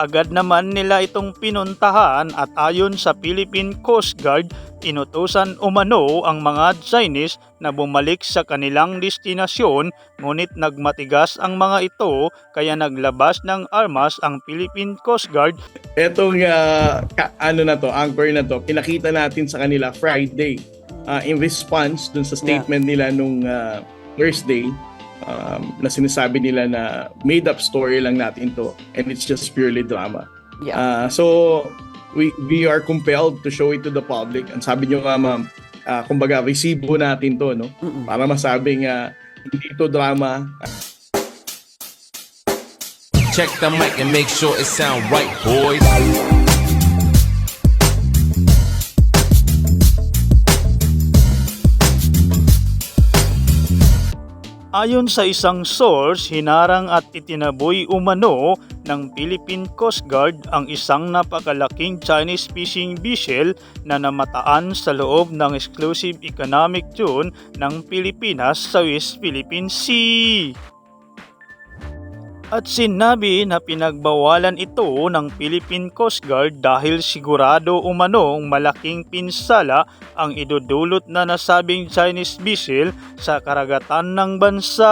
Agad naman nila itong pinuntahan at ayon sa Philippine Coast Guard, inutusan umano ang mga Chinese na bumalik sa kanilang destinasyon ngunit nagmatigas ang mga ito kaya naglabas ng armas ang Philippine Coast Guard. Etong ah, ka- ano na to, anchor na to, pinakita natin sa kanila Friday. Ah, in response dun sa statement nila nung ah, Thursday um, na sinasabi nila na made up story lang natin to and it's just purely drama. Yeah. Ah, so we we are compelled to show it to the public. Ang sabi nyo nga ma'am, ah, kumbaga resibo natin to no Mm-mm. para masabing ah, hindi ito drama. Check the mic and make sure it sound right, boys. Ayon sa isang source, hinarang at itinaboy umano ng Philippine Coast Guard ang isang napakalaking Chinese fishing vessel na namataan sa loob ng exclusive economic zone ng Pilipinas sa West Philippine Sea. At sinabi na pinagbawalan ito ng Philippine Coast Guard dahil sigurado umanong malaking pinsala ang idudulot na nasabing Chinese vessel sa karagatan ng bansa.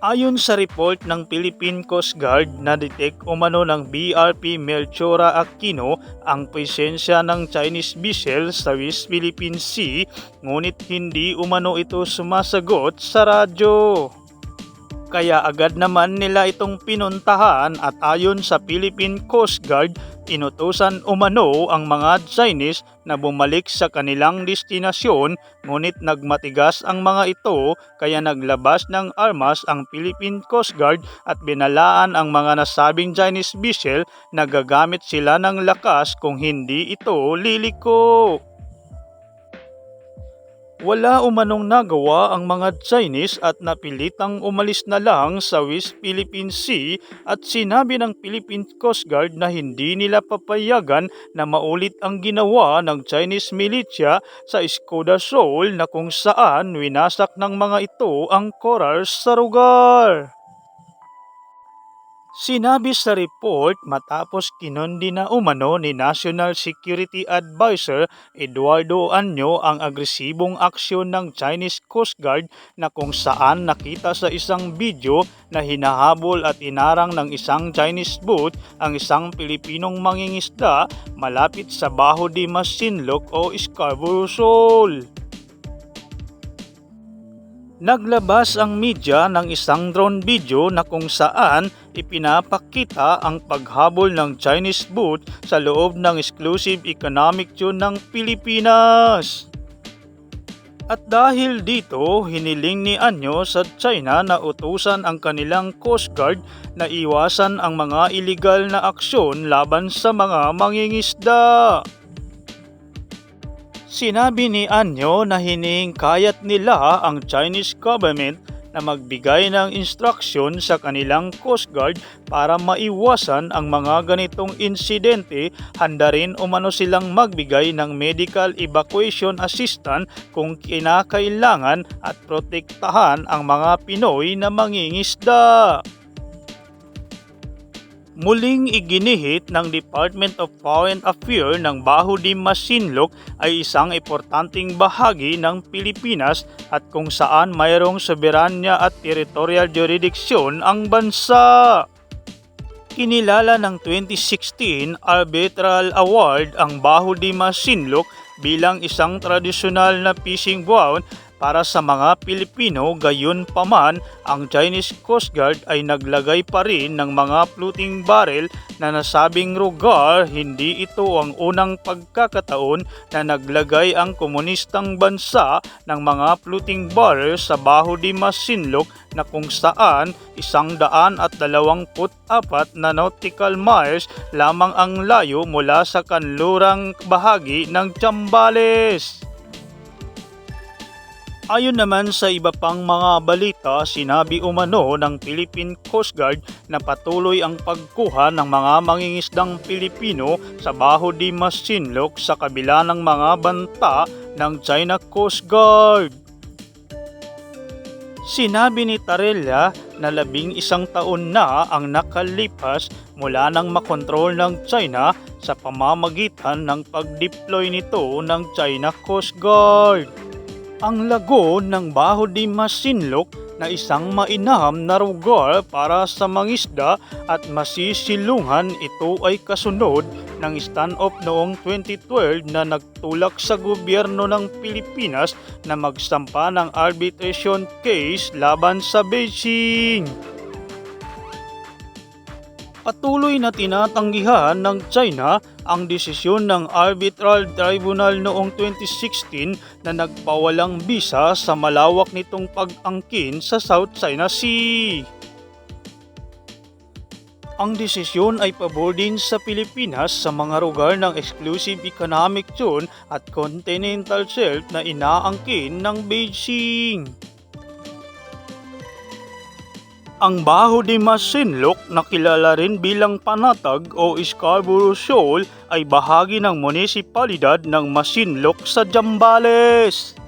Ayon sa report ng Philippine Coast Guard, na-detect umano ng BRP Melchora Aquino ang presensya ng Chinese vessel sa West Philippine Sea ngunit hindi umano ito sumasagot sa radyo. Kaya agad naman nila itong pinuntahan at ayon sa Philippine Coast Guard, inutusan umano ang mga Chinese na bumalik sa kanilang destinasyon ngunit nagmatigas ang mga ito kaya naglabas ng armas ang Philippine Coast Guard at binalaan ang mga nasabing Chinese vessel na gagamit sila ng lakas kung hindi ito liliko. Wala umanong nagawa ang mga Chinese at napilitang umalis na lang sa West Philippine Sea at sinabi ng Philippine Coast Guard na hindi nila papayagan na maulit ang ginawa ng Chinese militia sa Skoda Shoal na kung saan winasak ng mga ito ang corals sa lugar. Sinabi sa report matapos kinundi na umano ni National Security Advisor Eduardo Anyo ang agresibong aksyon ng Chinese Coast Guard na kung saan nakita sa isang video na hinahabol at inarang ng isang Chinese boat ang isang Pilipinong mangingisda malapit sa Baho de Masinloc o Scarborough Shoal. Naglabas ang media ng isang drone video na kung saan ipinapakita ang paghabol ng Chinese boat sa loob ng exclusive economic zone ng Pilipinas. At dahil dito, hiniling ni Anyo sa China na utusan ang kanilang Coast Guard na iwasan ang mga illegal na aksyon laban sa mga mangingisda. Sinabi ni Anyo na hinihingkayat nila ang Chinese government na magbigay ng instruksyon sa kanilang Coast Guard para maiwasan ang mga ganitong insidente, handa rin umano silang magbigay ng medical evacuation assistance kung kinakailangan at protektahan ang mga Pinoy na mangingisda. Muling iginihit ng Department of Foreign Affairs ng Baho de Masinloc ay isang importanteng bahagi ng Pilipinas at kung saan mayroong soberanya at territorial jurisdiction ang bansa. Kinilala ng 2016 Arbitral Award ang Baho de Masinloc bilang isang tradisyonal na fishing ground para sa mga Pilipino gayon paman ang Chinese Coast Guard ay naglagay pa rin ng mga floating barrel na nasabing lugar hindi ito ang unang pagkakataon na naglagay ang komunistang bansa ng mga floating barrel sa Baho de Masinloc na kung saan isang daan at dalawamput apat na nautical miles lamang ang layo mula sa kanlurang bahagi ng Chambales. Ayon naman sa iba pang mga balita, sinabi umano ng Philippine Coast Guard na patuloy ang pagkuha ng mga mangingisdang Pilipino sa Baho de Masinloc sa kabila ng mga banta ng China Coast Guard. Sinabi ni Tarella na labing isang taon na ang nakalipas mula nang makontrol ng China sa pamamagitan ng pag-deploy nito ng China Coast Guard. Ang lago ng Baho di Masinloc na isang mainam na lugar para sa mangisda at masisilungan ito ay kasunod ng stand-off noong 2012 na nagtulak sa gobyerno ng Pilipinas na magsampa ng arbitration case laban sa Beijing. Patuloy na tinatanggihan ng China ang desisyon ng Arbitral Tribunal noong 2016 na nagpawalang bisa sa malawak nitong pag-angkin sa South China Sea. Ang desisyon ay pabor din sa Pilipinas sa mga lugar ng Exclusive Economic Zone at Continental Shelf na inaangkin ng Beijing. Ang Baho de Masinloc na kilala rin bilang Panatag o Scarborough Shoal ay bahagi ng munisipalidad ng Masinloc sa Zambales.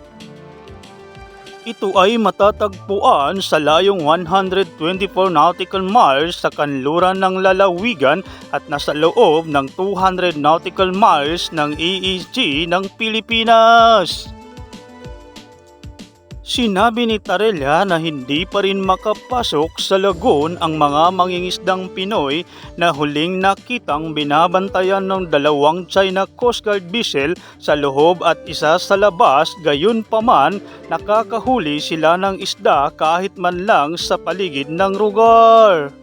Ito ay matatagpuan sa layong 124 nautical miles sa kanluran ng lalawigan at nasa loob ng 200 nautical miles ng EEZ ng Pilipinas. Sinabi ni Tarella na hindi pa rin makapasok sa lagoon ang mga mangingisdang Pinoy na huling nakitang binabantayan ng dalawang China Coast Guard vessel sa loob at isa sa labas gayon paman nakakahuli sila ng isda kahit man lang sa paligid ng lugar.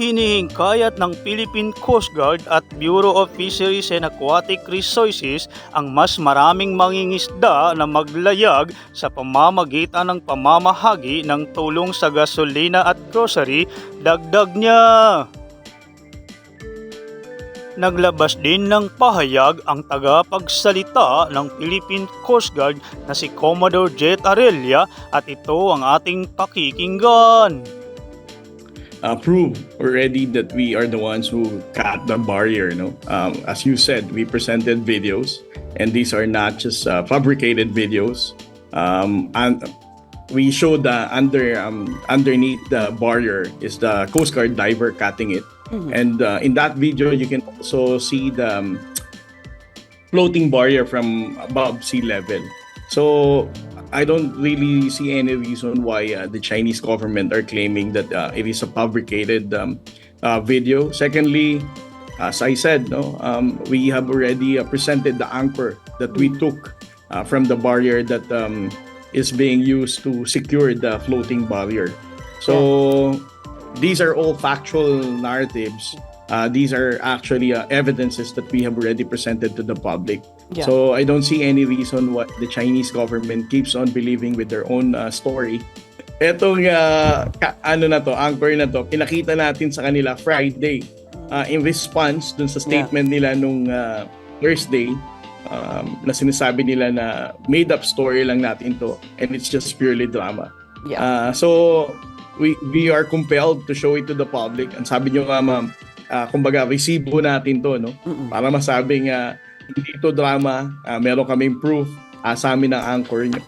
Hinihingkayat ng Philippine Coast Guard at Bureau of Fisheries and Aquatic Resources ang mas maraming mangingisda na maglayag sa pamamagitan ng pamamahagi ng tulong sa gasolina at grocery, dagdag niya. Naglabas din ng pahayag ang tagapagsalita ng Philippine Coast Guard na si Commodore Jet Arelia at ito ang ating pakikinggan. Uh, prove already that we are the ones who cut the barrier. No, um, as you said, we presented videos, and these are not just uh, fabricated videos. Um, and we showed the under um, underneath the barrier is the Coast Guard diver cutting it, and uh, in that video you can also see the um, floating barrier from above sea level. So I don't really see any reason why uh, the Chinese government are claiming that uh, it is a fabricated um, uh, video. Secondly, as I said, no, um, we have already uh, presented the anchor that we took uh, from the barrier that um, is being used to secure the floating barrier. So these are all factual narratives. Uh, these are actually uh, evidences that we have already presented to the public. Yeah. So I don't see any reason why the Chinese government keeps on believing with their own uh, story. Etong uh, ka- ano na to, anchor na to, pinakita natin sa kanila Friday uh, in response dun sa statement nila nung uh, Thursday um, na sinasabi nila na made up story lang natin to and it's just purely drama. Yeah. Uh, so we we are compelled to show it to the public. Ang sabi nyo nga ma'am, uh, kumbaga resibo natin to no para masabing uh, hindi to drama, uh, meron kaming proof uh, sa amin ng anchor nyo.